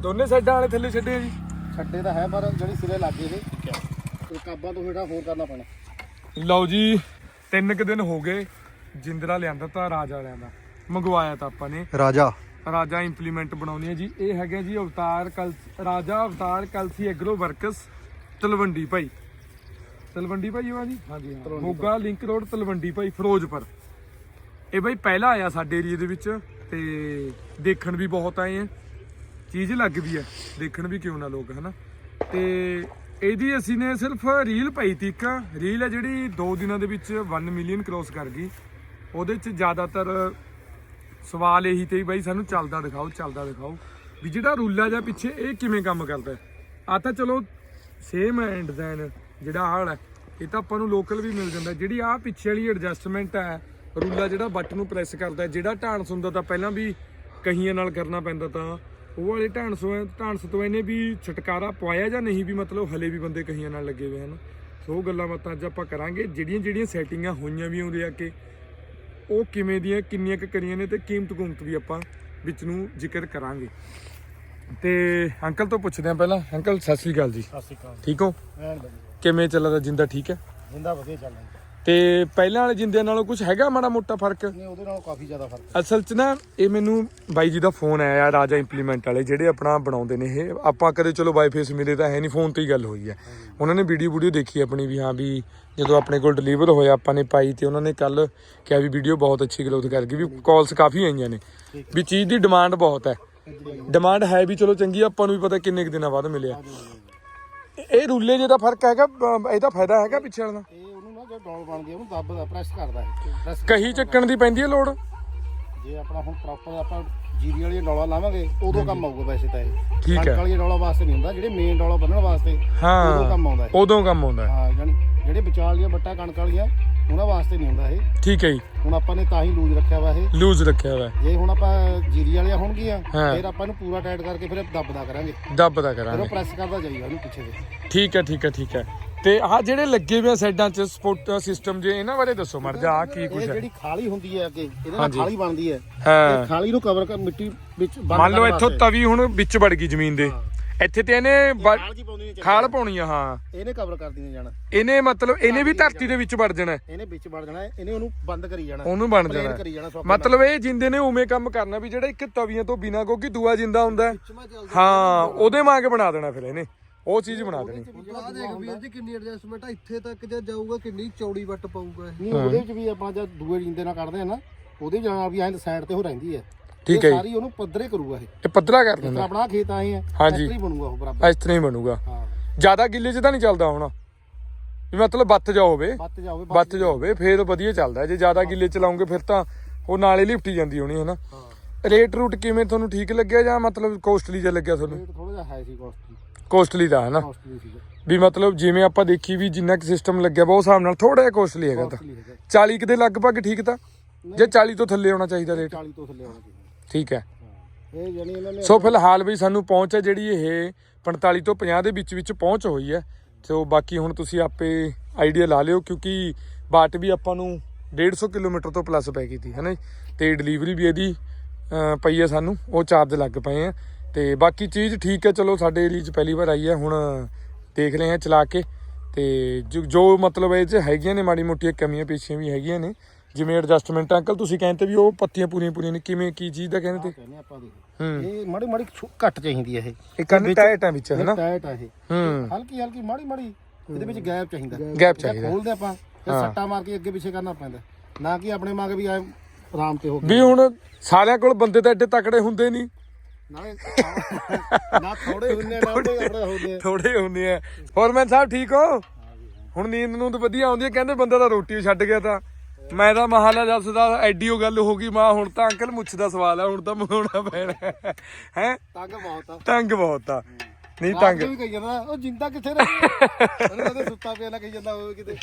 ਦੋਨੇ ਸਾਈਡਾਂ ਵਾਲੇ ਥੱਲੇ ਛੱਡੇ ਆ ਜੀ। ਛੱਡੇ ਤਾਂ ਹੈ ਪਰ ਜਿਹੜੀ ਸਿਰੇ ਲੱਗੇ ਇਹ ਇਹ ਕਾਬਾਂ ਤੋਂ ਹੇਠਾਂ ਹੋਰ ਕਰਨਾ ਪੈਣਾ। ਲਓ ਜੀ ਤਿੰਨ ਕੁ ਦਿਨ ਹੋ ਗਏ ਜਿੰਦਰਾ ਲਿਆਂਦਾ ਤਾਂ ਰਾਜ ਵਾਲਿਆਂ ਦਾ ਮੰਗਵਾਇਆ ਤਾਂ ਆਪਾਂ ਨੇ। ਰਾਜਾ। ਰਾਜਾ ਇੰਪਲੀਮੈਂਟ ਬਣਾਉਣੀ ਹੈ ਜੀ। ਇਹ ਹੈਗਾ ਜੀ ਅਵਤਾਰ ਕਲ ਰਾਜਾ ਅਵਤਾਰ ਕਲਸੀ ਐਗਰੋ ਵਰਕਸ ਤਲਵੰਡੀ ਭਾਈ। ਤਲਵੰਡੀ ਭਾਈ ਉਹ ਆ ਜੀ? ਹਾਂਜੀ ਹਾਂ। ਮੋਗਾ ਲਿੰਕ ਰੋਡ ਤਲਵੰਡੀ ਭਾਈ ਫਿਰੋਜ਼ਪੁਰ। ਇਹ ਭਾਈ ਪਹਿਲਾ ਆਇਆ ਸਾਡੇ ਏਰੀਏ ਦੇ ਵਿੱਚ ਤੇ ਦੇਖਣ ਵੀ ਬਹੁਤ ਆਏ ਆ। ਚੀਜ਼ ਲੱਗ ਵੀ ਹੈ ਦੇਖਣ ਵੀ ਕਿਉਂ ਨਾ ਲੋਕ ਹਨਾ? ਤੇ ਇਹਦੀ ਅਸੀਂ ਨੇ ਸਿਰਫ ਰੀਲ ਪਾਈ ਤੀ ਇੱਕ। ਰੀਲ ਹੈ ਜਿਹੜੀ 2 ਦਿਨਾਂ ਦੇ ਵਿੱਚ 1 ਮਿਲੀਅਨ ਕ੍ਰੋਸ ਕਰ ਗਈ। ਉਹਦੇ ਚ ਜ਼ਿਆਦਾਤਰ ਸਵਾਲ ਇਹੀ ਤੇ ਬਾਈ ਸਾਨੂੰ ਚੱਲਦਾ ਦਿਖਾਓ ਚੱਲਦਾ ਦਿਖਾਓ। ਵੀ ਜਿਹੜਾ ਰੂਲਾ ਜਾਂ ਪਿੱਛੇ ਇਹ ਕਿਵੇਂ ਕੰਮ ਕਰਦਾ ਆ ਤਾਂ ਚਲੋ ਸੇਮ ਐਂਡ ਡਿਜ਼ਾਈਨ ਜਿਹੜਾ ਆਹ ਹੈ, ਇਹ ਤਾਂ ਆਪਾਂ ਨੂੰ ਲੋਕਲ ਵੀ ਮਿਲ ਜਾਂਦਾ ਜਿਹੜੀ ਆ ਪਿੱਛੇ ਵਾਲੀ ਐਡਜਸਟਮੈਂਟ ਹੈ ਰੂਲਾ ਜਿਹੜਾ ਬਟਨ ਨੂੰ ਪ੍ਰੈਸ ਕਰਦਾ ਜਿਹੜਾ ਢਾਂਸ ਹੁੰਦਾ ਤਾਂ ਪਹਿਲਾਂ ਵੀ ਕਹੀਆਂ ਨਾਲ ਕਰਨਾ ਪੈਂਦਾ ਤਾਂ। ਉਹ ਵਾਲੇ ਢਾਂਸ ਢਾਂਸ ਤੋਂ ਇਹਨੇ ਵੀ ਛਟਕਾਰਾ ਪਵਾਇਆ ਜਾਂ ਨਹੀਂ ਵੀ ਮਤਲਬ ਹਲੇ ਵੀ ਬੰਦੇ ਕਹੀਆਂ ਨਾਲ ਲੱਗੇ ਹੋਏ ਹਨ। ਸੋ ਉਹ ਗੱਲਾਂ ਬਾਤਾਂ ਅੱਜ ਆਪਾਂ ਕਰਾਂਗੇ। ਜਿਹੜੀਆਂ ਜਿਹੜੀਆਂ ਸੈਟਿੰਗਾਂ ਹੋਈਆਂ ਵੀ ਆਉਂਦੇ ਆ ਕਿ ਉਹ ਕਿਵੇਂ ਦੀਆਂ ਕਿੰਨੀਆਂ ਕੁ ਕਰੀਆਂ ਨੇ ਤੇ ਕੀਮਤ ਕੁਮਤ ਵੀ ਆਪਾਂ ਵਿੱਚ ਨੂੰ ਜ਼ਿਕਰ ਕਰਾਂਗੇ। ਤੇ ਅੰਕਲ ਤੋਂ ਪੁੱਛਦੇ ਆ ਪਹਿਲਾਂ। ਅੰਕਲ ਸਤਿ ਸ੍ਰੀ ਅਕਾਲ ਜੀ। ਸਤਿ ਸ਼੍ਰੀ ਅਕਾਲ ਠੀਕ ਹੋ? ਕਿਵੇਂ ਚੱਲਦਾ? ਜਿੰਦਾ ਠੀਕ ਹੈ? ਜਿੰਦਾ ਵਧੀਆ ਚੱਲ ਰਿਹਾ ਤੇ ਪਹਿਲਾਂ ਵਾਲੇ ਜਿੰਦਿਆਂ ਨਾਲੋਂ ਕੁਝ ਹੈਗਾ ਮਾੜਾ ਮੋਟਾ ਫ਼ਰਕ? ਨਹੀਂ ਉਹਦੇ ਨਾਲੋਂ ਕਾਫੀ ਜ਼ਿਆਦਾ ਫ਼ਰਕ ਅਸਲ 'ਚ ਨਾ ਇਹ ਮੈਨੂੰ ਬਾਈ ਜੀ ਦਾ ਫੋਨ ਆਇਆ ਰਾਜਾ ਇੰਪਲੀਮੈਂਟ ਵਾਲੇ ਜਿਹੜੇ ਆਪਣਾ ਬਣਾਉਂਦੇ ਨੇ ਇਹ। ਆਪਾਂ ਕਦੇ ਚਲੋ ਬਾਈ ਫੇਸ ਮਿਲੇ ਤਾਂ ਹੈ ਨਹੀਂ ਫੋਨ ਤੇ ਹੀ ਗੱਲ ਹੋਈ ਹੈ। ਉਹਨਾਂ ਨੇ ਵੀਡੀਓ ਵੀਡੀਓ ਦੇਖੀ ਆਪਣੀ ਵੀ ਹਾਂ ਵੀ ਜਦੋਂ ਆਪਣੇ ਕੋਲ ਡਿਲੀਵਰ ਹੋਇਆ ਆਪਾਂ ਨੇ ਪਾਈ ਤੇ ਉਹਨਾਂ ਨੇ ਕੱਲ ਕਿਹਾ ਵੀ ਵੀਡੀਓ ਬਹੁਤ ਅੱਛੀ ਗਲੋਥ ਕਰ ਗਈ ਵੀ ਕਾਲਸ ਕਾਫੀ ਆਈਆਂ ਨੇ। ਵੀ ਚੀਜ਼ ਦੀ ਡਿਮਾਂਡ ਬਹੁਤ ਹੈ। ਡਿਮਾਂਡ ਹੈ ਵੀ ਚਲੋ ਚੰਗੀ ਆਪਾਂ ਨੂੰ ਵੀ ਪਤਾ ਕਿੰਨੇ ਕੁ ਦਿਨਾਂ ਬਾਅਦ ਮਿਲਿਆ। ਇਹ ਰੂਲੇ ਜੇ ਦਾ ਫ਼ਰਕ ਹੈਗਾ ਇਹਦਾ ਫਾਇਦਾ ਹੈਗਾ ਪਿੱਛੇ ਵਾਲਾ ਜੇ ਡੌਲ ਬਣਦੀ ਆ, ਉਹਨੂੰ ਦੱਬਦਾ ਪ੍ਰੈਸ ਕਰਦਾ ਹੈ ਪ੍ਰੈਸ ਕਹੀ ਚੱਕਣ ਦੀ ਪੈਂਦੀ ਹੈ ਲੋੜ? ਜੇ ਆਪਣਾ ਹੁਣ ਪ੍ਰੋਪਰ ਆਪਾਂ ਜੀਰੀ ਵਾਲੀ ਡੌਲਾ ਲਾਵਾਂਗੇ ਉਦੋਂ ਕੰਮ ਆਊਗਾ ਵੈਸੇ ਤਾਂ ਇਹ। ਠੀਕ ਹੈ। ਕਣਕ ਵਾਲੀ ਡੌਲਾ ਵਾਸਤੇ ਨਹੀਂ ਹੁੰਦਾ ਜਿਹੜੇ ਮੇਨ ਡੌਲਾ ਬੰਨਣ ਵਾਸਤੇ ਉਦੋਂ ਕੰਮ ਆਉਂਦਾ ਹੈ ਉਦੋਂ ਕੰਮ ਆਉਂਦਾ ਹੈ। ਹਾਂ ਜਾਣੀ ਜਿਹੜੇ ਵਿਚਾਲੀਆਂ ਬੱਟਾ ਕਣਕ ਵਾਲੀਆਂ ਉਹਨਾਂ ਵਾਸਤੇ ਨਹੀਂ ਹੁੰਦਾ ਇਹ। ਠੀਕ ਹੈ ਜੀ। ਹੁਣ ਆਪਾਂ ਨੇ ਤਾਂ ਹੀ ਲੂਜ਼ ਰੱਖਿਆ ਵਾ ਇਹ। ਲੂਜ਼ ਰੱਖਿਆ ਹੋਇਆ ਹੈ। ਜੇ ਹੁਣ ਆਪਾਂ ਜੀਰੀ ਵਾਲੀਆਂ ਹੋਣਗੀਆਂ ਹਾਂ। ਫਿਰ ਆਪਾਂ ਇਹਨੂੰ ਪੂਰਾ ਟਾਈਟ ਕਰਕੇ ਫਿਰ ਦੱਬਦਾ ਕਰਾਂਗੇ। ਦੱਬਦਾ ਫਿਰ ਕਰਾਂਗੇ। ਪ੍ਰੈਸ ਕਰਦਾ ਜਾਈਗਾ ਉਹਨੂੰ ਪਿੱਛੇ ਦੇ। ਠੀਕ ਹੈ ਠੀਕ ਹੈ ਠੀਕ ਹੈ। ਤੇ ਆਹ ਜਿਹੜੇ ਲੱਗੇ ਹੋਏ ਆ ਸਾਈਡਾਂ 'ਚ ਸਪੋਰਟ ਸਿਸਟਮ ਜੇ ਇਹਨਾਂ ਬਾਰੇ ਦੱਸੋ ਮਰ ਜਾ ਕੀ ਇਹ ਕੁਝ ਹੈ? ਜਿਹੜੀ ਖਾਲੀ ਹੁੰਦੀ ਹੈ ਅੱਗੇ ਇਹਦੇ ਨਾਲ ਹਾਂਜੀ। ਖਾਲੀ ਬਣਦੀ ਹੈ। ਹਾਂ। ਇਹ ਖਾਲੀ ਨੂੰ ਕਵਰ ਕਰ ਮਿੱਟੀ ਵਿੱਚ ਬੰਦ ਮੰਨ ਲਓ ਕਰਨ ਇੱਥੋਂ ਵਾਸਤੇ। ਤਵੀ ਹੁਣ ਵਿੱਚ ਵੜ ਗਈ ਜ਼ਮੀਨ ਦੇ। ਇੱਥੇ ਤੇ ਇਹਨੇ ਖਾਲ ਜੀ ਪਾਉਂਦੀ ਨਹੀਂ ਖਾਲ ਪਾਉਣੀ ਆ ਹਾਂ। ਇਹਨੇ ਕਵਰ ਕਰਦੀ ਨਹੀਂ ਜਾਣਾ। ਇਹਨੇ ਮਤਲਬ ਇਹਨੇ ਵੀ ਧਰਤੀ ਦੇ ਵਿੱਚ ਵੜ ਜਾਣਾ। ਹੈ। ਇਹਨੇ ਵਿੱਚ ਵੜ ਜਾਣਾ ਹੈ, ਇਹਨੇ ਉਹਨੂੰ ਬੰਦ ਕਰੀ ਜਾਣਾ। ਉਹਨੂੰ ਬਣ Plain ਜਾਣਾ। ਕਰੀ ਮਤਲਬ ਇਹ ਜਿੰਦੇ ਨੇ ਉਵੇਂ ਕੰਮ ਕਰਨਾ ਵੀ ਜਿਹੜਾ ਇੱਕ ਤਵੀਆਂ ਤੋਂ ਬਿਨਾ ਕਿਉਂਕਿ ਦੂਆ ਜਿੰਦਾ ਹੁੰਦਾ ਹੈ। ਹਾਂ। ਉਹਦੇ ਵਾਂਗ ਬਣਾ ਦੇਣਾ ਫਿਰ ਇਹਨੇ। ਉਹ ਚੀਜ਼ ਬਣਾ ਦੇਣੀ। ਆ ਦੇਖ ਵੀਰ ਜੀ ਕਿੰਨੀ ਐਡਜਸਟਮੈਂਟ ਆ ਇੱਥੇ ਤੱਕ ਜੇ ਜਾਊਗਾ ਕਿੰਨੀ ਚੌੜੀ ਵੱਟ ਪਾਊਗਾ ਇਹ। ਨਹੀਂ ਉਹਦੇ ਵਿੱਚ ਵੀ ਆਪਾਂ ਜਦ ਦੂਏ ਜਿੰਦੇ ਨਾਲ ਕੱਢਦੇ ਆ ਨਾ ਉਹਦੇ ਜਾਣਾ ਵੀ ਐਂ ਸਾਈਡ ਤੇ ਉਹ ਰਹਿੰਦੀ ਹੈ ਠੀਕ ਇਹ ਹੈ ਜੀ। ਸਾਰੀ ਉਹਨੂੰ ਪੱਧਰੇ ਕਰੂਗਾ ਇਹ। ਇਹ ਪੱਧਰਾ ਕਰ ਫਿਰ ਦਿੰਦਾ। ਆਪਣਾ ਖੇਤ ਆਏ ਆ ਹਾਂਜੀ। ਇਸ ਤਰ੍ਹਾਂ ਹੀ ਬਣੂਗਾ ਉਹ ਬਰਾਬਰ। ਇਸ ਤਰ੍ਹਾਂ ਹੀ ਬਣੂਗਾ। ਹਾਂ। ਜ਼ਿਆਦਾ ਗਿੱਲੇ 'ਚ ਤਾਂ ਨਹੀਂ ਚੱਲਦਾ ਹੁਣ। ਵੀ ਮਤਲਬ ਬੱਤ ਜਾ ਹੋਵੇ। ਬੱਤ ਜਾਵੇ ਬੱਤ ਜਾ ਹੋਵੇ ਫੇਰ ਵਧੀਆ ਚੱਲਦਾ। ਜੇ ਜ਼ਿਆਦਾ ਗਿੱਲੇ ਚਲਾਉਂਗੇ ਫਿਰ ਤਾਂ ਉਹ ਨਾਲੇ ਲਿਫਟੀ ਜਾਂਦੀ ਹੋਣੀ ਹਨਾ? ਹਾਂ। ਰੇਟ ਰੂਟ ਕਿਵੇਂ ਤੁਹਾਨੂੰ ਠੀਕ ਲੱਗਿਆ ਜਾਂ ਮਤਲਬ ਕੋਸਟਲੀ ਜਿਹਾ ਲੱਗਿਆ ਤੁਹਾਨੂੰ? ਰੇਟ ਥੋੜਾ ਜਿਹਾ ਹਾਈ ਸੀ ਕਾਸਟਲੀ ਕੋਸਟਲੀ ਦਾ ਹਨਾ? ਕਾਸਟਲੀ ਸੀਗਾ। ਵੀ ਮਤਲਬ ਜਿਵੇਂ ਆਪਾਂ ਦੇਖੀ ਵੀ ਜਿੰਨਾ ਕਿ ਸਿਸਟਮ ਲੱਗਿਆ ਵਾ ਉਸ ਹਿਸਾਬ ਨਾਲ ਥੋੜਾ ਜਿਹਾ ਕੋਸਟਲੀ ਹੈਗਾ ਤਾਂ। ਹੈਗਾ। 40 ਕੁ ਦੇ ਲਗਭਗ ਠੀਕ ਤਾਂ? ਜੇ 40 ਤੋਂ ਥੱਲੇ ਆਉਣਾ ਚਾਹੀਦਾ ਰੇਟ 40 ਤੋਂ ਥੱਲੇ ਆਉਣਾ ਚਾਹੀਦਾ। ਠੀਕ ਹੈ। ਹਾਂ। ਇਹ ਜਾਨੀ ਇਹਨਾਂ ਨੇ ਸੋ ਫਿਲਹਾਲ ਵੀ ਸਾਨੂੰ ਪਹੁੰਚ ਹੈ ਜਿਹੜੀ ਇਹ 45 ਤੋਂ 50 ਦੇ ਵਿੱਚ ਵਿੱਚ ਪਹੁੰਚ ਹੋਈ ਹੈ। ਸੋ ਬਾਕੀ ਹੁਣ ਤੁਸੀਂ ਆਪੇ ਆਈਡੀਆ ਲਾ ਲਿਓ ਕਿਉਂਕਿ ਬਾਟ ਵੀ ਆਪਾਂ ਨੂੰ 150 ਕਿਲੋਮੀਟਰ ਤੋਂ ਪਲੱਸ ਪੈ ਗਈ ਸੀ ਹਨਾ ਜੀ। ਤੇ ਡਿਲੀਵਰੀ ਵੀ ਇਹਦੀ ਅਹ, ਪਈ ਹੈ ਸਾਨੂੰ ਉਹ ਚਾਰਜ ਲੱਗ ਪਏ ਆ। ਤੇ ਬਾਕੀ ਚੀਜ਼ ਠੀਕ ਹੈ ਚਲੋ ਸਾਡੇ ਏਰੀਆ 'ਚ ਪਹਿਲੀ ਵਾਰ ਆਈ ਹੈ ਹੁਣ ਦੇਖ ਰਹੇ ਹਾਂ ਚਲਾ ਕੇ। ਤੇ ਜੋ- ਜੋ ਮਤਲਬ ਇਹ 'ਚ ਹੈਗੀਆਂ ਨੇ ਮਾੜੀ ਮੋਟੀਆਂ ਕਮੀਆਂ ਪੇਸ਼ੀਆਂ ਵੀ ਹੈਗੀਆਂ ਨੇ। ਜਿਵੇਂ ਐਡਜਸਟਮੈਂਟ ਅੰਕਲ ਤੁਸੀਂ ਕਹਿੰਦੇ ਵੀ ਉਹ ਪੱਤੀਆਂ ਪੂਰੀਆਂ ਪੂਰੀਆਂ ਨੇ ਕਿਵੇਂ ਕੀ ਚੀਜ਼ ਦਾ ਕਹਿੰਦੇ ਤੇ? ਕਹਿੰਦੇ ਆਪਾਂ ਦੇਖ ਹੂੰ ਇਹ ਮਾੜੀ ਮਾੜੀ ਛੋ- ਘੱਟ ਚਾਹੀਦੀ ਹੈ ਇਹ। ਇਹ ਕੰਨ ਟਾਈਟ ਆ ਵਿੱਚ ਹਨਾ? ਟਾਈਟ ਆ ਇਹ। ਹੂੰ। ਹਲਕੀ ਹਲਕੀ ਮਾੜੀ ਮਾੜੀ ਇਹਦੇ ਵਿੱਚ ਗੈਪ ਚਾਹੀਦਾ। ਗੈਪ ਜੇ ਚਾਹੀਦਾ ਖੋਲਦੇ ਆਪਾਂ ਫਿਰ ਹਾਂ। ਸੱਟਾ ਮਾਰ ਕੇ ਅੱਗੇ ਪਿੱਛੇ ਕਰਨਾ ਪੈਂਦਾ। ਨਾ ਕਿ ਆਪਣੇ ਮੰਗ ਵੀ ਆਰਾਮ ਤੇ ਹੋ ਵੀ ਹੁਣ ਸਾਰਿਆਂ ਕੋਲ ਬੰਦੇ ਤਾਂ ਐਡੇ ਤਕੜੇ ਹੁੰਦੇ ਨਹੀਂ ਨਾਲੇ ਨਾ ਥੋੜੇ ਹੁੰਦੇ ਨਾ ਉਹਦੇ। ਥੋੜੇ ਹੁੰਦੇ ਆ। ਫੋਰਮੈਨ ਸਾਹਿਬ ਠੀਕ ਹੋ? ਹੁਣ ਨੀਂਦ ਨੂੰ ਤਾਂ ਵਧੀਆ ਆਉਂਦੀ ਹੈ ਕਹਿੰਦੇ ਬੰਦਾ ਤਾਂ ਰੋਟੀ ਛੱਡ ਗਿਆ ਤਾਂ। ਮੈਂ ਤਾਂ ਮਹਾਲਾ ਜਸ ਦਾ ਐਡੀ ਉਹ ਗੱਲ ਹੋ ਗਈ ਮਾਂ ਹੁਣ ਤਾਂ ਅੰਕਲ ਮੁੱਛ ਦਾ ਸਵਾਲ ਆ ਹੁਣ ਤਾਂ ਮਗਾਉਣਾ ਪੈਣਾ। ਹੈ? ਤੰਗ ਬਹੁਤ ਆ। ਤੰਗ ਬਹੁਤ ਆ। ਨਹੀਂ ਤੰਗ ਵੀ ਕਹੀ ਜਾਂਦਾ ਉਹ ਜਿੰਦਾ ਕਿੱਥੇ ਰਹਿ ਉਹਨੇ ਕਦੇ ਸੁੱਤਾ ਪਿਆ ਨਾ ਕਹੀ ਜਾਂਦਾ ਹੋਵੇ ਕਿਤੇ?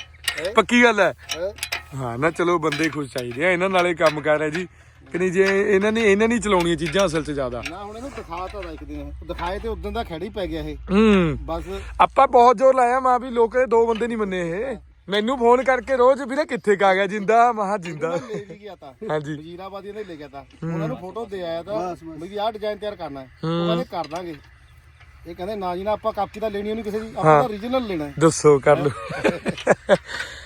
ਪੱਕੀ ਗੱਲ ਹੈ। ਹੈਂ? ਨਾ ਚਲੋ ਬੰਦੇ ਖੁਸ਼ ਚਾਹੀਦੇ ਆ। ਇਹਨਾਂ ਨਾਲੇ ਕੰਮ ਕਰ ਹੈ ਜੀ। ਕਿ ਨਹੀਂ ਜੇ ਇਹਨਾਂ ਨੇ ਇਹਨਾਂ ਨਹੀਂ ਚਲਾਉਣੀਆਂ ਚੀਜ਼ਾਂ ਅਸਲ 'ਚ ਜ਼ਿਆਦਾ। ਨਾ ਹੁਣ ਇਹਨੂੰ ਦਿਖਾ ਤਾਂ ਇੱਕ ਦਿਨ। ਦਿਖਾਏ ਤੇ ਉਦੋਂ ਦਾ ਖੜੀ ਪੈ ਗਿਆ ਇਹ। ਹੂੰ। ਬਸ। ਆਪਾਂ ਬਹੁਤ ਜ਼ੋਰ ਲਾਇਆ ਮਾਂ ਵੀ ਲੋਕ ਦੋ ਬੰਦੇ ਨਹੀਂ ਮੰਨੇ ਇਹ। ਮੈਨੂੰ ਫੋਨ ਕਰਕੇ ਰੋਜ਼ ਵੀਰੇ ਕਿੱਥੇ ਕਾ ਗਿਆ? ਜਿੰਦਾ ਮਹਾ ਜਿੰਦਾ। ਲੈ ਵੀ ਗਿਆ ਤਾਂ। ਹਾਂਜੀ। ਵਜ਼ੀਰਾਬਾਦੀ ਨੇ ਲੈ ਗਿਆ ਤਾਂ। ਉਹਨਾਂ ਨੂੰ ਫੋਟੋ ਦੇ ਆਇਆ ਤਾਂ ਵੀ ਆਹ ਡਿਜ਼ਾਈਨ ਤਿਆਰ ਕਰਨਾ ਹੈ। ਉਹ ਕਹਿੰਦੇ ਕਰ ਦਾਂਗੇ। ਇਹ ਕਹਿੰਦੇ ਨਾ ਜੀ ਨਾ ਆਪਾਂ ਕਾਪੀ ਤਾਂ ਲੈਣੀ ਨਹੀਂ ਕਿਸੇ ਦੀ ਆਪਾਂ ਤਾਂ ਓਰੀਜਨਲ ਲੈਣਾ ਹੈ। ਦੱਸੋ ਕਰ ਲਓ।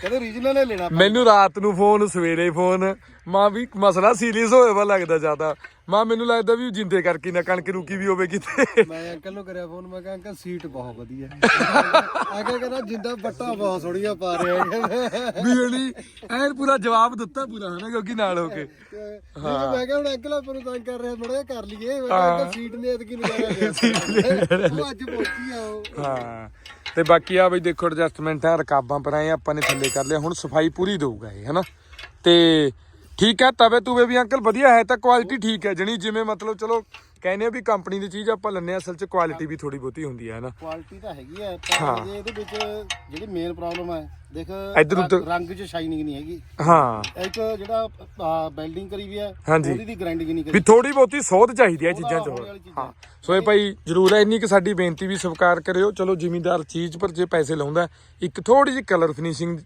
ਕਹਿੰਦੇ ਓਰੀਜਨਲ ਹੀ ਲੈਣਾ। ਮੈਨੂੰ ਰਾਤ ਨੂੰ ਫੋਨ ਸਵੇਰੇ ਫੋਨ ਮਾਂ ਵੀ ਮਸਲਾ ਸੀਰੀਅਸ ਹੋਇਆ ਵਾ ਲੱਗਦਾ ਜ਼ਿਆਦਾ। ਮਾਂ ਮੈਨੂੰ ਲੱਗਦਾ ਵੀ ਜਿੰਦੇ ਕਰਕੇ ਨਾ ਕਣਕ ਰੁਕੀ ਵੀ ਹੋਵੇ ਕਿਤੇ। ਮੈਂ ਅੰਕਲ ਨੂੰ ਕਰਿਆ ਫੋਨ ਮੈਂ ਕਿਹਾ ਅੰਕਲ ਸੀਟ ਬਹੁਤ ਵਧੀਆ। ਅੰਕਲ ਕਹਿੰਦਾ ਜਿੰਦਾ ਬੱਟਾ ਬਹੁਤ ਸੋਹਣੀਆਂ ਪਾ ਰਿਹਾ ਹੈ। ਵੀ ਹਣੀ ਐਨ ਪੂਰਾ ਜਵਾਬ ਦਿੱਤਾ ਪੂਰਾ ਹਨਾ ਕਿਉਂਕਿ ਨਾਲ ਹੋ ਕੇ। ਹਾਂ ਮੈਂ ਕਿਹਾ ਹੁਣ ਅੰਕਲ ਆਪਾਂ ਨੂੰ ਤੰਗ ਕਰ ਰਿਹਾ ਥੋੜਾ ਕਰ ਲਈਏ। ਮੈਂ ਕਿਹਾ ਸੀਟ ਨੇ ਨਜ਼ਾਰਾ ਦੇ ਉਹ ਅੱਜ ਪਹੁੰਚੀ ਆ ਉਹ। ਹਾਂ। ਤੇ ਬਾਕੀ ਆ ਬਈ ਦੇਖੋ ਐਡਜਸਟਮੈਂਟ ਆ ਰਕਾਬਾਂ ਪਰ ਆਏ ਆਪਾਂ ਨੇ ਥੱਲੇ ਕਰ ਲਿਆ। ਹੁਣ ਸਫ਼ਾਈ ਪੂਰੀ ਦਊਗਾ ਇਹ ਹਨਾ। ਤੇ ਠੀਕ ਹੈ ਤਵੇ ਤੂਵੇ ਵੀ ਅੰਕਲ ਵਧੀਆ ਹੈ ਤਾਂ ਕੁਆਲਿਟੀ ਠੀਕ ਹੈ। ਜਣੀ ਜਿਵੇਂ ਮਤਲਬ ਚਲੋ ਕਹਿੰਦੇ ਆ ਵੀ ਕੰਪਨੀ ਦੀ ਚੀਜ਼ ਆਪਾਂ ਆ ਅਸਲ 'ਚ ਕੁਆਲਿਟੀ ਵੀ ਥੋੜੀ ਬਹੁਤੀ ਹੁੰਦੀ ਹੈ ਹਨਾ। ਕੁਆਲਿਟੀ ਤਾਂ ਹੈਗੀ ਹੈ ਪਰ ਜੇ ਇਹਦੇ ਵਿੱਚ ਜਿਹੜੀ ਮੇਨ ਪ੍ਰੋਬਲਮ ਹੈ ਦੇਖ ਇੱਧਰ ਉੱਧਰ- ਰੰਗ 'ਚ ਸ਼ਾਈਨਿੰਗ ਨਹੀਂ ਹੈਗੀ। ਹਾਂ। ਇੱਕ ਜਿਹੜਾ ਬਿਲਡਿੰਗ ਕਰੀ ਵੀ ਹੈ ਹਾਂਜੀ। ਉਹਦੀ ਦੀ ਗ੍ਰਾਈਂਡਿੰਗ ਨਹੀਂ ਵੀ ਕਰੀ ਥੋੜੀ ਬਹੁਤੀ ਸੋਧ ਚਾਹੀਦੀ ਹੈ ਚੀਜ਼ਾਂ 'ਚ ਹੋਰ। ਹਾਂ। ਸੋ ਇਹ ਭਾਈ ਜਰੂਰ ਹੈ ਇੰਨੀ ਕਿ ਸਾਡੀ ਬੇਨਤੀ ਵੀ ਸਵੀਕਾਰ ਕਰਿਓ। ਚਲੋ ਜ਼ਿਮੀਂਦਾਰ ਚੀਜ਼ ਪਰ ਜੇ ਪੈਸੇ ਲਾਉਂਦਾ ਇੱਕ ਥੋੜੀ ਜਿਹੀ ਕਲਰ ਫਿਨਿਸ਼ਿੰਗ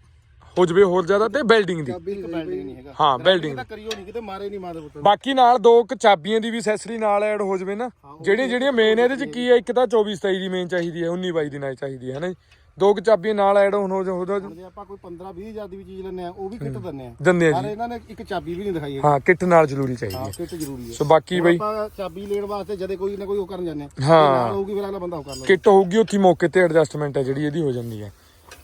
ਹੋ ਜਵੇ ਹੋਰ ਜ਼ਿਆਦਾ ਤੇ ਬਿਲਡਿੰਗ ਦੀ। ਬਿਲਡਿੰਗ ਨਹੀਂ ਹੈਗਾ। ਹਾਂ ਬਿਲਡਿੰਗ ਤਾਂ ਕਰੀਓ ਨਹੀਂ ਕਿਤੇ ਮਾਰੇ ਨਹੀਂ ਮਾਦੇ ਪੁੱਤ। ਬਾਕੀ ਨਾਲ ਦੋ ਕੁ ਚਾਬੀਆਂ ਦੀ ਵੀ ਐਕਸੈਸਰੀ ਨਾਲ ਐਡ ਹੋ ਜਵੇ ਨਾ। ਜਿਹੜੀਆਂ ਜਿਹੜੀਆਂ ਮੇਨ ਇਹਦੇ ਚ ਕੀ ਹੈ। ਇੱਕ ਤਾਂ 24 27 ਦੀ ਮੇਨ ਚਾਹੀਦੀ ਹੈ 19 22 ਦੀ ਨਾਲ ਚਾਹੀਦੀ ਹੈ ਹਨਾ ਜੀ? ਦੋ ਕੁ ਚਾਬੀਆਂ ਨਾਲ ਐਡ ਹੋਣ ਹੋ ਜਾ ਹੋ ਜਾ- ਜੇ ਆਪਾਂ ਕੋਈ 15 20 ਹਜ਼ਾਰ ਦੀ ਵੀ ਚੀਜ਼ ਲੈਣੇ ਆ ਉਹ ਵੀ ਕਿੱਟ ਦਿੰਨੇ ਆ। ਪਰ ਇਹਨਾਂ ਨੇ ਇੱਕ ਚਾਬੀ ਵੀ ਨਹੀਂ ਦਿਖਾਈ ਹੈ ਕਿੱਟ ਨਾਲ ਜ਼ਰੂਰੀ ਚਾਹੀਦੀ ਹਾਂ ਹੈ ਕਿੱਟ ਜ਼ਰੂਰੀ ਹੈ ਸੋ ਬਾਕੀ ਬਈ ਆਪਾਂ ਚਾਬੀ ਲੈਣ ਵਾਸਤੇ ਜਦੇ ਕੋਈ ਨਾ ਕੋਈ ਉਹ ਕਰਨ ਜਾਂਦੇ ਆ। ਹਾਂ। ਨਾਲ ਹੋਊਗੀ ਫਿਰ ਅਗਲਾ ਬੰਦਾ ਉਹ ਕਰ ਲਊਗਾ। ਕਿੱਟ ਹੋਊਗੀ ਉੱਥੇ ਮੌਕੇ ਤੇ ਐਡਜਸਟਮੈਂਟ ਹੈ ਜਿਹੜੀ ਇਹਦੀ ਹੋ ਜਾਂਦੀ ਹੈ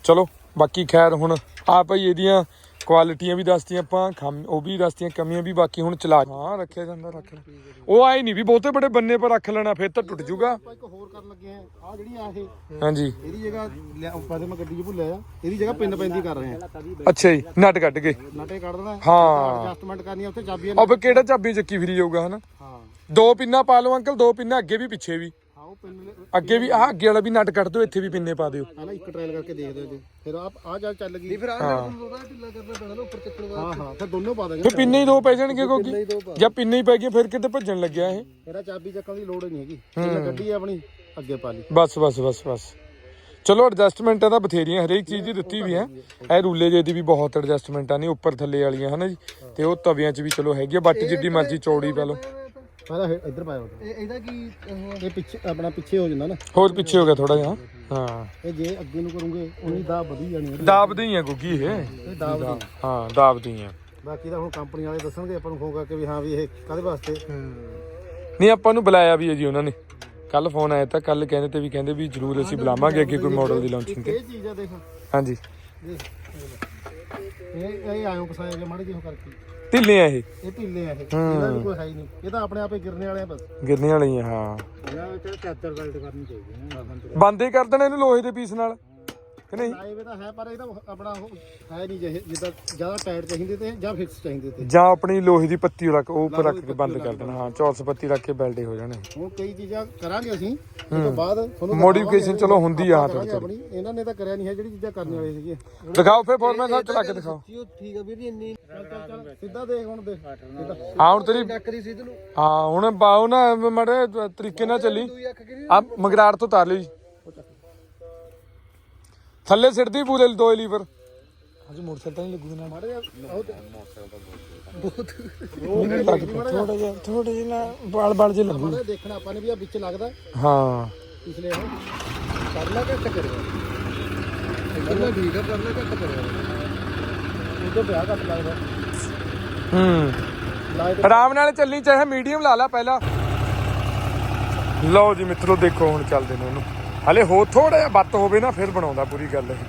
ਚਲੋ। ਬਾਕੀ ਖੈਰ ਹੁਣ ਆ ਭਾਈ ਇਹਦੀਆਂ ਕੁਆਲਿਟੀਆਂ ਵੀ ਦੱਸਤੀਆਂ ਆਪਾਂ ਖਾਮ ਉਹ ਵੀ ਦੱਸਤੀਆਂ ਕਮੀਆਂ ਵੀ ਬਾਕੀ ਹੁਣ ਚਲਾ ਹਾਂ ਰੱਖਿਆ ਜਾਂਦਾ ਰੱਖ ਲੈ। ਉਹ ਆਏ ਨਹੀਂ ਵੀ ਬਹੁਤੇ ਬੜੇ ਬੰਨੇ ਪਰ ਰੱਖ ਲੈਣਾ ਫਿਰ ਤਾਂ ਟੁੱਟ ਜੂਗਾ। ਆਪਾਂ ਇੱਕ ਹੋਰ ਕਰਨ ਲੱਗੇ ਆ ਆ ਜਿਹੜੀ ਆ ਇਹ ਹਾਂਜੀ। ਇਹਦੀ ਜਗ੍ਹਾ ਲਿਆ- ਉੱਪਰ ਦੇ ਮੈਂ ਗੱਡੀ 'ਚ ਭੁੱਲਿਆ ਆ। ਇਹਦੀ ਜਗ੍ਹਾ ਪਿੰਨ ਪੈਂਦੀ ਕਰ ਰਹੇ ਆ ਅੱਛਾ ਜੀ ਨਟ ਕੱਢ ਕੇ। ਨਾਟੇ ਕੱਢ ਦੇਣਾ। ਹਾਂ। ਐਡਜਸਟਮੈਂਟ ਕਰਨੀ ਆ ਉੱਥੇ ਚਾਬੀਆਂ ਉਹ ਫਿਰ ਕਿਹੜਾ ਚਾਬੀ ਚੱਕੀ ਫਿਰੀ ਜਾਊਗਾ ਹਨਾ? ਹਾਂ। ਦੋ ਪਿੰਨਾ ਪਾ ਲਓ ਅੰਕਲ ਦੋ ਪਿੰਨਾ ਅੱਗੇ ਵੀ ਪਿੱਛੇ ਵੀ। ਉਹ ਪਿੰਨ ਲੈ- ਅੱਗੇ ਵੀ ਆਹ ਅੱਗੇ ਵਾਲਾ ਵੀ ਨਟ ਕੱਢ ਦਿਓ ਇੱਥੇ ਵੀ ਪਿੰਨੇ ਪਾ ਦਿਓ। ਪਹਿਲਾਂ ਇੱਕ ਟ੍ਰਾਇਲ ਕਰਕੇ ਦੇਖ ਦਿਓ ਜੀ। ਫਿਰ ਆਪ ਆ ਜਾ ਚੱਲ ਗਈ। ਫਿਰ ਆਹ ਤੁਹਾਨੂੰ ਉਹਦਾ ਢਿੱਲਾ ਕਰਨਾ ਪੈਣਾ ਨਾ ਉੱਪਰ ਚੱਕਣ ਵਾਸਤੇ। ਹਾਂ ਹਾਂ ਫਿਰ ਦੋਨੋਂ ਪਾ ਦਾਂਗੇ ਫਿਰ ਪਿੰਨੇ ਹੀ ਦੋ ਪੈ ਜਾਣਗੇ ਕਿਉਂਕਿ ਦੋ ਪਾ। ਜਾਂ ਪਿੰਨੇ ਹੀ ਪੈ ਗਏ ਫਿਰ ਕਿਤੇ ਭੱਜਣ ਲੱਗਿਆ ਇਹ? ਇਹਦਾ ਚਾਬੀ ਚੱਕਣ ਦੀ ਲੋੜ ਹੀ ਨਹੀਂ ਹੈਗੀ। ਜਿਹੜਾ ਗੱਡੀ ਹੈ ਆਪਣੀ ਅੱਗੇ ਪਾ ਲਈ। ਬਸ ਬਸ ਬਸ ਬਸ। ਚਲੋ ਐਡਜਸਟਮੈਂਟਾਂ ਤਾਂ ਬਥੇਰੀਆਂ ਹਰੇਕ ਚੀਜ਼ ਦੀ ਦਿੱਤੀ ਵੀ ਹੈ। ਇਹ ਰੂਲੇ ਜੇ ਦੀ ਵੀ ਬਹੁਤ ਐਡਜਸਟਮੈਂਟਾਂ ਨੇ ਉੱਪਰ ਥੱਲੇ ਵਾਲੀਆਂ ਹਨਾ ਜੀ? ਤੇ ਉਹ ਤਵਿਆਂ 'ਚ ਵੀ ਚਲੋ ਹੈਗੀ ਆ ਬੱਟ ਜਿੱਡੀ ਮਰਜ਼ੀ ਚੌੜੀ ਪਾ ਲਓ। ਪਹਿਲਾਂ ਇਹ ਇੱਧਰ ਪਾਇਆ ਹੋਇਆ। ਇਹ ਇਹਦਾ ਕੀ ਉਹ ਇਹ ਪਿੱਛੇ ਆਪਣਾ ਪਿੱਛੇ ਹੋ ਜਾਂਦਾ ਨਾ। ਹੋਰ ਪਿੱਛੇ ਹੋ ਗਿਆ ਥੋੜਾ ਜਿਹਾ। ਹਾਂ। ਇਹ ਜੇ ਅੱਗੇ ਨੂੰ ਕਰੋਗੇ ਉਨੀ ਦਾ ਵਧੀ ਜਾਣੀ ਹੈ। ਦਾਬਦੇ ਹੀ ਆ ਗੁੱਗੀ ਇਹ। ਇਹ ਦਾਬ ਦੀ। ਹਾਂ ਦਾਬਦੇ ਹੀ ਆ। ਬਾਕੀ ਤਾਂ ਹੁਣ ਕੰਪਨੀ ਵਾਲੇ ਦੱਸਣਗੇ ਆਪਾਂ ਨੂੰ ਫੋਨ ਕਰਕੇ ਵੀ ਹਾਂ ਵੀ ਇਹ ਕਾਦੇ ਵਾਸਤੇ। ਨਹੀਂ ਆਪਾਂ ਨੂੰ ਬੁਲਾਇਆ ਵੀ ਹੈ ਜੀ ਉਹਨਾਂ ਨੇ। ਕੱਲ ਫੋਨ ਆਇਆ ਤਾਂ ਕੱਲ ਕਹਿੰਦੇ ਤੇ ਵੀ ਕਹਿੰਦੇ ਵੀ ਜਰੂਰ ਅਸੀਂ ਬੁਲਾਵਾਂਗੇ ਅੱਗੇ ਕੋਈ ਮਾਡਲ ਦੀ ਲਾਂਚਿੰਗ ਤੇ। ਇਹ ਚੀਜ਼ ਆ ਦੇਖ। ਹਾਂਜੀ। ਦੇਖ ਇਹ ਇਹ ਆਇਓ ਪਸਾਏ ਜੇ ਮਾੜੀ ਜਿਹੀ ਉਹ ਕਰਕੇ। ਢਿੱਲੇ ਆ ਇਹ। ਇਹ ਢਿੱਲੇ ਆ ਇਹ। ਇਹਨਾਂ ਨੂੰ ਕੋਈ ਹੈ ਹੀ ਨਹੀਂ। ਇਹ ਤਾਂ ਆਪਣੇ ਆਪੇ ਗਿਰਨੇ ਵਾਲੇ ਆ ਬਸ। ਗਿਰਨੇ ਵਾਲੇ ਆ ਹਾਂ। ਇਹਨਾਂ ਵਿੱਚ ਚਾਦਰ ਬੈਲਟ ਕਰਨੀ ਚਾਹੀਦੀ ਹੈ ਬੰਦ ਕਰ ਦੇਣਾ ਇਹਨੂੰ ਲੋਹੇ ਦੇ ਪੀਸ ਨਾਲ। ਕਿ ਨਹੀਂ? ਲਾਏ ਵੇ ਤਾਂ ਹੈ ਪਰ ਇਹਦਾ ਆਪਣਾ ਉਹ ਹੈ ਨਹੀਂ ਜਿਹੇ ਜਿੱਦਾਂ ਜ਼ਿਆਦਾ ਟਾਈਟ ਚਾਹੀਦੇ ਤੇ ਜਾਂ ਫਿਕਸ ਚਾਹੀਦੇ ਤੇ। ਜਾਂ ਆਪਣੀ ਲੋਹੇ ਦੀ ਪੱਤੀ ਰੱਖ ਉਹ ਉੱਪਰ ਰੱਖ ਕੇ ਬੰਦ ਕਰ ਦੇਣਾ ਹਾਂ ਚੌਰਸ ਪੱਤੀ ਰੱਖ ਕੇ ਬੈਲਡੇ ਹੋ ਜਾਣੇ। ਹੁਣ ਕਈ ਚੀਜ਼ਾਂ ਕਰਾਂਗੇ ਅਸੀਂ ਉਸ ਤੋਂ ਬਾਅਦ ਤੁਹਾਨੂੰ Modification ਚਲੋ ਹੁੰਦੀ ਆ ਥੋੜ੍ਹੀ ਕਰਾਂਗੇ ਆਪਣੀ ਇਹਨਾਂ ਨੇ ਤਾਂ ਕਰਿਆ ਨਹੀਂ ਹੈ ਜਿਹੜੀ ਚੀਜ਼ਾਂ ਕਰਨ ਵਾਲੇ ਸੀਗੇ। ਦਿਖਾਓ ਫੇਰ ਫੋਰਮੈਨ ਸਾਹਿਬ ਚਲਾ ਕੇ ਦਿਖਾਓ। ਠੀਕ ਆ ਵੀਰ ਜੀ ਇੰਨੀ ਚੱਲ ਚੱਲ ਚੱਲ ਸਿੱਧਾ ਦੇਖ ਹੁਣ ਦੇਖ। ਹਾਂ ਹੁਣ ਤੇਰੀ ਦੀ ਸਿੱਧ ਨੂੰ। ਹਾਂ ਹੁਣ ਬਾਉ ਨਾ ਮੜੇ ਤਰੀਕੇ ਨਾਲ ਚੱਲੀ। ਆ ਮਗਰਾੜ ਤੋਂ ਤਾਰ ਲਈ। ਥੱਲੇ ਸਿੱਟਦੀ ਪੂਰੇ ਦੋ ਲੀਵਰ। ਅਜੇ ਮੋਟਰਸਾਈਕਲ ਤਾਂ ਨਹੀਂ ਲੱਗੂਗਾ ਨਾਲ ਮਾੜੇ ਜਿਹਾ ਉਹ ਤੇ- ਥੋੜਾ ਜਿਹਾ ਥੋੜਾ ਜਿਹਾ ਨਾ ਬਾਲ ਬਾਲ ਜੇ ਲੱਗੂ। ਮਾੜਾ ਦੇਖਣਾ ਆਪਾਂ ਨੇ ਵੀ ਆ ਵਿੱਚ ਲੱਗਦਾ। ਹਾਂ। ਪਿਛਲੇ ਉਹ ਕਰਨਾ ਘੱਟ ਕਰਿਆ। ਕਰਨਾ ਠੀਕ ਆ ਕਰਨਾ ਘੱਟ ਕਰਿਆ। ਉਦੋਂ ਪਿਆ ਘੱਟ ਲੱਗਦਾ। ਹੂੰ। ਤੇ ਆਰਾਮ ਨਾਲ ਚੱਲਣੀ ਚਾਹੇ ਮੀਡੀਅਮ ਲਾ ਲਾ ਪਹਿਲਾਂ। ਲਓ ਜੀ ਮਿੱਤਰੋ ਦੇਖੋ ਹੁਣ ਚੱਲਦੇ ਨੇ ਉਹਨੂੰ। ਹਲੇ ਹੋ ਥੋੜਾ ਜਿਹਾ ਬੱਤ ਹੋਵੇ ਨਾ, ਫਿਰ ਬਣਾਉਂਦਾ ਪੂਰੀ ਗੱਲ ਇਹ।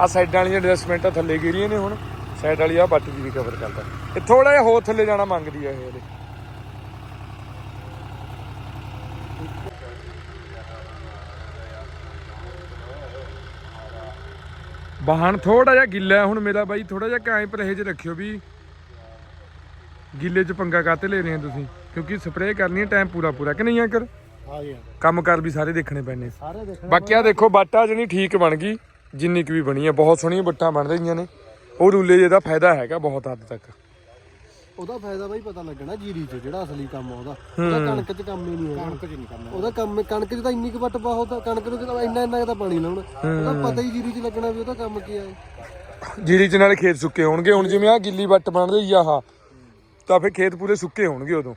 ਆ ਸਾਈਡਾਂ ਵਾਲੀਆਂ ਐਡਜਸਟਮੈਂਟਾਂ ਥੱਲੇ ਗਿਰੀਆਂ ਨੇ ਹੁਣ। ਸਾਈਡ ਵਾਲੀ ਆ ਬੱਟ ਦੀ ਵੀ ਕਵਰ ਕਰਦਾ। ਇਹ ਥੋੜਾ ਜਿਹਾ ਹੋਰ ਥੱਲੇ ਜਾਣਾ ਮੰਗਦੀ ਆ ਇਹ ਹਲੇ। ਵਾਹਣ ਥੋੜਾ ਜਿਹਾ ਗਿੱਲਾ ਹੁਣ ਮੇਰਾ ਬਾਈ ਥੋੜਾ ਜਿਹਾ ਕਾਇਮ ਪਰਹੇਜ ਰੱਖਿਓ ਵੀ ਗਿੱਲੇ 'ਚ ਪੰਗਾ ਕਾਤੇ ਲੈ ਰਹੇ ਹੋ ਤੁਸੀਂ? ਕਿਉਂਕਿ ਸਪਰੇਅ ਕਰਨੀ ਹੈ ਟਾਈਮ ਪੂਰਾ ਪੂਰਾ ਕਿ ਨਹੀਂ ਆ ਕਰ ਹਾਂ ਜੀ ਕੰਮ ਕਰ ਵੀ ਸਾਰੇ ਦੇਖਣੇ ਪੈਣੇ। ਸਾਰੇ ਦੇਖਣਾ ਬਾਕੀ ਆ ਦੇਖੋ ਬਾਟਾ ਜਣੀ ਠੀਕ ਬਣ ਗਈ ਜਿੰਨੀ ਕੁ ਵੀ ਬਣੀ ਹੈ ਬਹੁਤ ਸੋਹਣੀਆਂ ਬੱਟਾਂ ਬਣ ਰਹੀਆਂ ਨੇ। ਉਹ ਰੂਲੇ ਜਿਹਦਾ ਫਾਇਦਾ ਹੈਗਾ ਬਹੁਤ ਹੱਦ ਤੱਕ। ਉਹਦਾ ਫਾਇਦਾ ਬਾਈ ਪਤਾ ਲੱਗਣਾ ਜੀਰੀ 'ਚ ਜਿਹੜਾ ਅਸਲੀ ਕੰਮ ਆ ਉਹਦਾ। ਉਹਦਾ ਕਣਕ 'ਚ ਕੰਮ ਹੀ ਨਹੀਂ ਹੋਣਾ ਕਣਕ ਚ ਨਹੀਂ ਕਰਨਾ ਉਹਦਾ ਕੰਮ ਕਣਕ 'ਚ ਤਾਂ ਇੰਨੀ ਕੁ ਵੱਟ ਬਹੁਤ ਆ, ਕਣਕ ਨੂੰ ਤਾਂ ਇੰਨਾ ਇੰਨਾ ਤਾਂ ਪਾਣੀ ਲਾਉਣਾ। ਉਹਦਾ ਪਤਾ ਹੀ ਜੀਰੀ 'ਚ ਲੱਗਣਾ ਵੀ ਉਹਦਾ ਕੰਮ ਕੀ ਆ। ਜੀਰੀ ਚ ਨਾਲੇ ਖੇਤ ਸੁੱਕੇ ਹੋਣਗੇ। ਹੁਣ ਜਿਵੇਂ ਆ ਗਿੱਲੀ ਵੱਟ ਬਣਦੇ ਹੀ ਆਹ ਤਾਂ ਫਿਰ ਖੇਤ ਪੂਰੇ ਸੁੱਕੇ ਹੋਣਗੇ ਉਦੋਂ।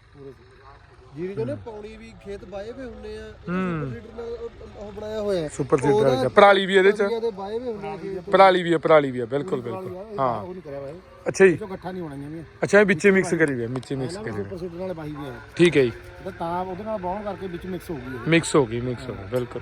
ਜੀਰੀ 'ਚ ਪਾਉਣੀ ਵੀ ਖੇਤ ਬਾਏ ਵੇ ਹੁੰਦੇ ਆ ਸੁਪਰ ਸੀਡਰ ਨਾਲ ਉਹ- ਉਹ ਬਣਾਇਆ ਹੋਇਆ ਹੈ। ਸੁਪਰ ਸੀਡਰ ਵਿੱਚ ਪਰਾਲੀ ਵੀ ਇਹਦੇ ਚ? ਬਾਏ ਵੇ ਆ ਪਰਾਲੀ ਵੀ ਹੈ ਪਰਾਲੀ ਵੀ ਹੈ ਬਿਲਕੁਲ ਬਿਲਕੁਲ। ਹਾਂ। ਉਹ ਨਹੀਂ ਕਰਿਆ ਹੋਇਆ। ਅੱਛਾ ਜੀ। ਜੋ ਗੱਠਾ ਨਹੀਂ ਹੋਣਾ ਜਿਵੇਂ ਅੱਛਾ ਇਹ ਵਿੱਚੇ ਮਿਕਸ ਕਰੀ ਵੀ ਹੈ ਵਿੱਚੇ ਮਿਕਸ ਕਰੀ ਵੀ ਹੈ। ਸੁਪਰ ਸੀਡਰ ਨਾਲ ਬਾਈ ਵੀ ਹੈ ਠੀਕ ਹੈ ਜੀ। ਤਾਂ ਤਾਂ ਉਹਦੇ ਨਾਲ ਬਾਉਣ ਕਰਕੇ ਵਿੱਚ ਮਿਕਸ ਹੋ ਗਈ ਇਹ। ਮਿਕਸ ਹੋ ਗਈ ਮਿਕਸ ਹੋ ਗਈ ਬਿਲਕੁਲ।